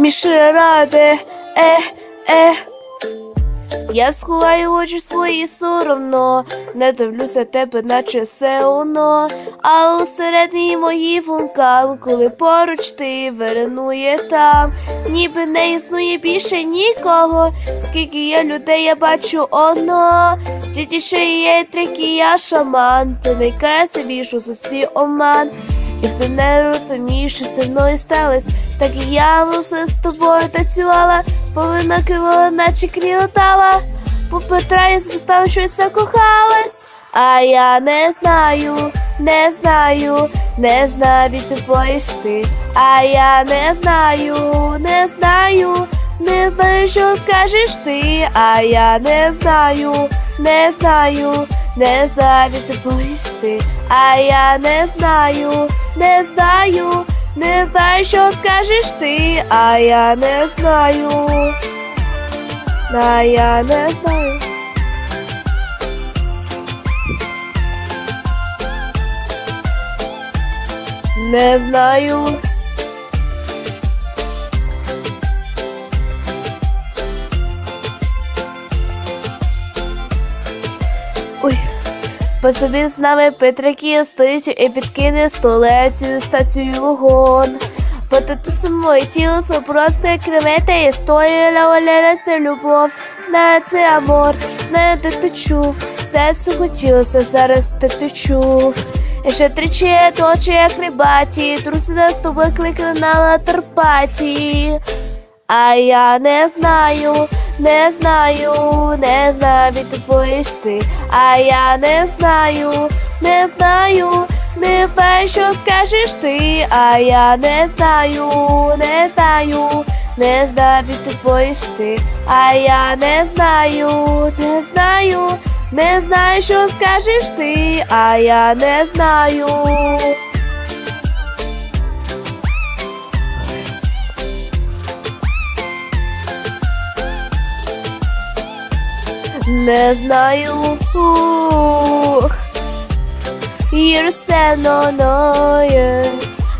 мішраде, е, е. Я сховаю очі свої соромно, не дивлюся тебе, наче все воно, а усередині моїй вулкан, коли поруч ти виренує там, ніби не існує більше нікого, скільки є людей, я бачу оно. Тіті ще є трики, я шаман, це найкрасивіш у сусі оман. І це не розумієш, що зі мною сталось, так і я все з тобою танцювала, повинна кивала, наче крілотала. По Петра я спостала, щось закохалась. А я не знаю, не знаю, не знаю від тобою спи. А я не знаю, не знаю, не знаю, що скажеш ти. А я не знаю, не знаю, не знаю від тобою спи. А я не знаю, не знаю, не знаю, що скажеш ти. А я не знаю. А я не знаю. Не знаю. Поступі з нами Петрики стоїть і підкине столецю стацію вогон. Потати моє тіло со просто кремета історія Валера це любов, знає це амор, знає де ти чув, все хотілося зараз ти ти чув. І ще тричі точі як рибаті, трусина з тобою кликали на латерпаті. А я не знаю, не знаю, не знаю від тобою йти. А я не знаю, не знаю, не знаю, що скажеш ти. А я не знаю, не знаю, не знаю від тобою йти. А я не знаю, не знаю, не знаю, що скажеш ти. А я не знаю. Не знаю. Ух. Yeah.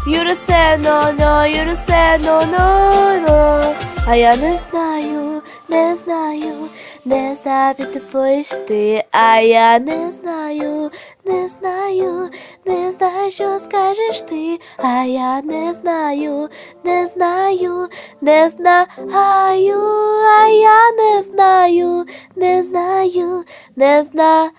You're sad, no, no, you're sad, no, no, no. А я не знаю, не знаю, не знаю тобою йти. А я не знаю, не знаю, не знаю, що скажеш ти. А я не знаю, не знаю, не знаю, а я не знаю, не знаю, не знаю.